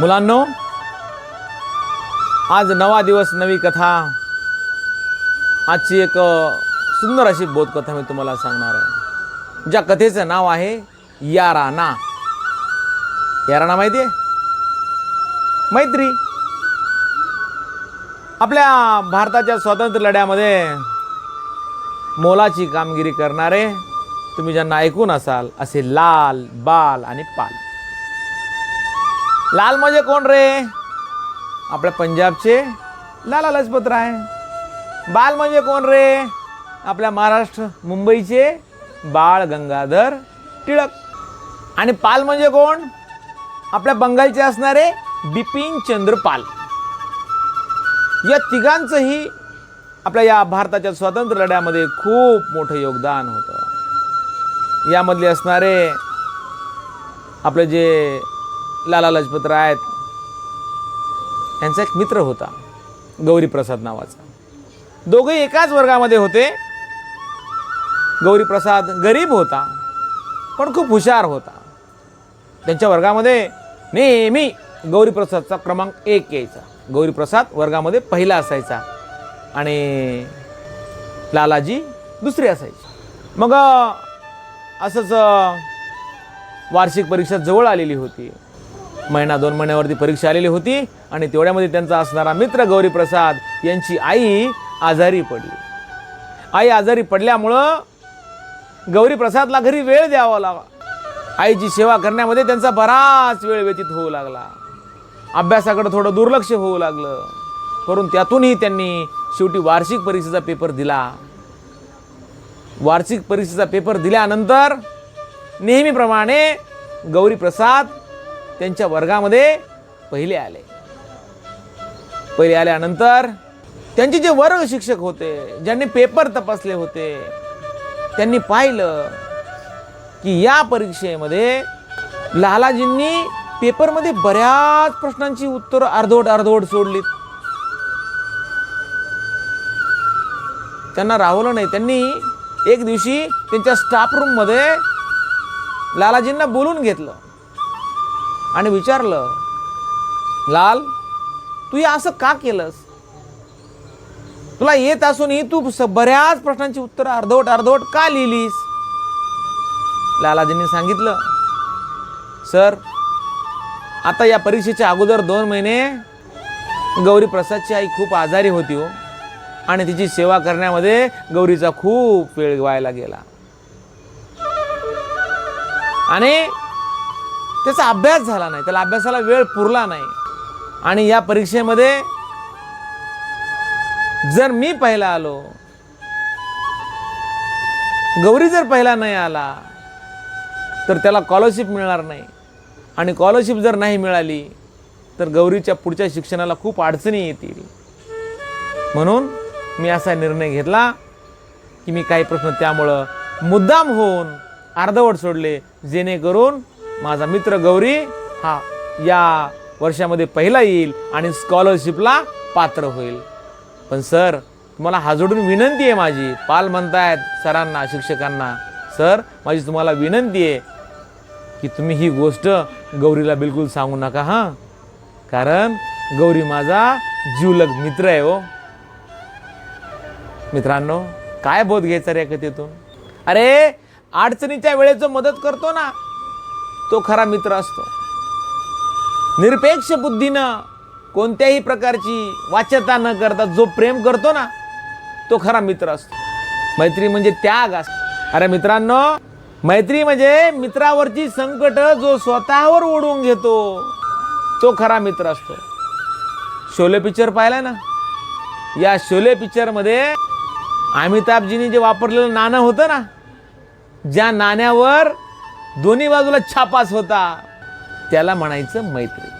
मुलांनो आज नवा दिवस नवी कथा आजची एक सुंदर अशी बोधकथा मी तुम्हाला सांगणार आहे. ज्या कथेचं नाव आहे याराना याराना माहिती आहे मैत्री. आपल्या भारताच्या स्वातंत्र्य लढ्यामध्ये मोलाची कामगिरी करणारे तुम्ही ज्यांना ऐकून असाल असे लाल बाल आणि पाल. लाल म्हणजे कोण रे? आपल्या पंजाबचे लाला लजपत राय. बाल म्हणजे कोण रे? आपल्या महाराष्ट्र मुंबईचे बाळ गंगाधर टिळक. आणि पाल म्हणजे कोण? आपल्या बंगालचे असणारे बिपिन चंद्र पाल. या तिघांचंही आपल्या या भारताच्या स्वातंत्र्य लढ्यामध्ये खूप मोठं योगदान होतं. यामधले असणारे आपले जे लाला लजपत राय यांचा एक मित्र होता गौरीप्रसाद नावाचा. दोघे एकाच वर्गामध्ये होते. गौरीप्रसाद गरीब होता पण खूप हुशार होता. त्यांच्या वर्गामध्ये नेहमी गौरीप्रसादचा क्रमांक एक यायचा. गौरीप्रसाद वर्गामध्ये पहिला असायचा आणि लालाजी दुसरी असायची. मग असंच वार्षिक परीक्षा जवळ आलेली होती. महिना दोन महिन्यावरती परीक्षा आलेली होती आणि तेवढ्यामध्ये त्यांचा असणारा मित्र गौरीप्रसाद यांची आई आजारी पडली. आई आजारी पडल्यामुळं गौरीप्रसादला घरी वेळ द्यावा लावा. आईची सेवा करण्यामध्ये त्यांचा बराच वेळ व्यतीत होऊ लागला. अभ्यासाकडं थोडं दुर्लक्ष होऊ लागलं. करून त्यातूनही त्यांनी शेवटी वार्षिक परीक्षेचा पेपर दिला. वार्षिक परीक्षेचा पेपर दिल्यानंतर नेहमीप्रमाणे गौरीप्रसाद त्यांच्या वर्गामध्ये पहिले आले. पहिले आल्यानंतर त्यांचे जे वर्ग शिक्षक होते ज्यांनी पेपर तपासले होते त्यांनी पाहिलं की या परीक्षेमध्ये लालाजींनी पेपरमध्ये बऱ्याच प्रश्नांची उत्तरं अर्धवट अर्धवट सोडलीत. त्यांना राहवलं नाही. त्यांनी एक दिवशी त्यांच्या स्टाफ रूममध्ये लालाजींना बोलून घेतलं. आणि विचारलं लाल तू हे असं का केलंस? तुला येत असूनही तू बऱ्याच प्रश्नांची उत्तरं अर्धवट अर्धवट का लिहिलीस? लालाजींनी सांगितलं सर आता या परीक्षेच्या अगोदर दोन महिने गौरी प्रसादची आई खूप आजारी होती हो. आणि तिची सेवा करण्यामध्ये गौरीचा खूप वेळ व्हायला गेला. आणि त्याचा अभ्यास झाला नाही. त्याला अभ्यासाला वेळ पुरला नाही. आणि या परीक्षेमध्ये जर मी पहिला आलो गौरी जर पहिला नाही आला तर त्याला स्कॉलरशिप मिळणार नाही. आणि स्कॉलरशिप जर नाही मिळाली तर गौरीच्या पुढच्या शिक्षणाला खूप अडचणी येतील. म्हणून मी असा निर्णय घेतला की मी काही प्रश्न त्यामुळं मुद्दाम होऊन अर्धवट सोडले जेणेकरून माझा मित्र गौरी हा. या वर्षामध्ये पहिला येईल आणि स्कॉलरशिपला पात्र होईल. पण सर तुम्हाला हा जोडून विनंती आहे माझी. पाल म्हणतायत सरांना शिक्षकांना. सर माझी तुम्हाला विनंती आहे की तुम्ही ही गोष्ट गौरीला बिलकुल सांगू नका हां. कारण गौरी माझा जीवलग मित्र आहे हो. मित्रांनो काय बोध घ्यायचा रे कथेतून अरे अडचणीच्या वेळेत जो मदत करतो ना तो खरा मित्र असतो. निरपेक्ष बुद्धीनं कोणत्याही प्रकारची वाच्यता न करता जो प्रेम करतो ना तो खरा मित्र असतो. मैत्री म्हणजे त्याग असतो. अरे मित्रांनो मैत्री म्हणजे मित्रावरची संकट जो स्वतःवर ओढून घेतो तो खरा मित्र असतो. शोले पिक्चर पाहिला ना? या शोले पिक्चरमध्ये अमिताभजींनी जे वापरलेलं नाणं होतं ना ज्या नाण्यावर दोन्ही बाजूला छापास होता. त्याला म्हणायचं मैत्री.